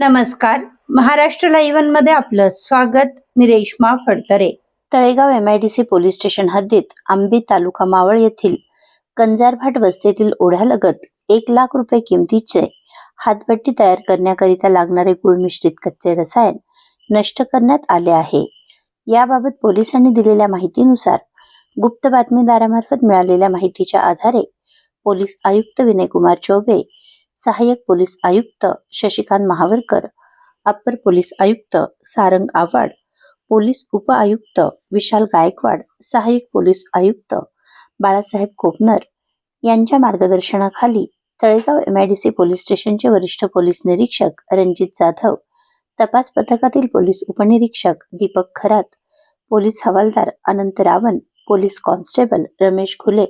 नमस्कार. महाराष्ट्र लाईव्हमध्ये आपलं स्वागत. मी Reshma Phadtare. Talegaon MIDC police station हद्दीत आंबी तालुका मावळ येथील कंजारभाट वस्तीतील ओढ्यालगत एक लाख रुपये किमतीचे हातभट्टी तयार करण्याकरिता लागणारे गुळ मिश्रित कच्चे रसायन नष्ट करण्यात आले आहे. याबाबत पोलिसांनी दिलेल्या माहितीनुसार गुप्त बातमीदारामार्फत मिळालेल्या माहितीच्या आधारे पोलीस आयुक्त विनयकुमार चौबे सहाय्यक पोलीस आयुक्त शशिकांत महावरकर अप्पर पोलीस आयुक्त सारंग आव्हाड पोलीस उप आयुक्त विशाल गायकवाड सहाय्यक पोलीस आयुक्त बाळासाहेब कोपनर यांच्या मार्गदर्शनाखाली तळेगाव एमआयडीसी पोलीस स्टेशनचे वरिष्ठ पोलीस निरीक्षक रणजित जाधव तपास पथकातील पोलीस उपनिरीक्षक Deepak Kharat police havaldar Anant Ravan police constable Ramesh Khule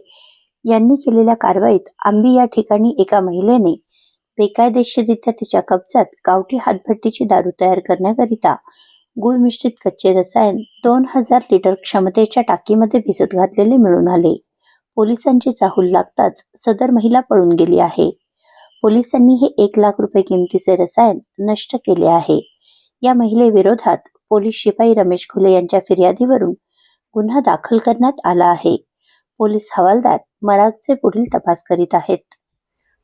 यांनी केलेल्या कारवाईत आंबी या ठिकाणी एका महिलेने बेकायदेशीररित्या तिच्या कब्जात गावठी हातभट्टीची दारू तयार करण्याकरिता गुळ मिश्रित कच्चे रसायन दोन हजार लिटर क्षमतेच्या टाकीमध्ये भिजत घातलेले मिळून आले. पोलिसांची चाहूल लागताच सदर महिला पळून गेली आहे. पोलिसांनी हे एक लाख रुपये किमतीचे रसायन नष्ट केले आहे. या महिलेविरोधात पोलीस शिपाई रमेश खुले यांच्या फिर्यादीवरून गुन्हा दाखल करण्यात आला आहे. पोलीस हवालदार मरागचे पुढील तपास करीत आहेत.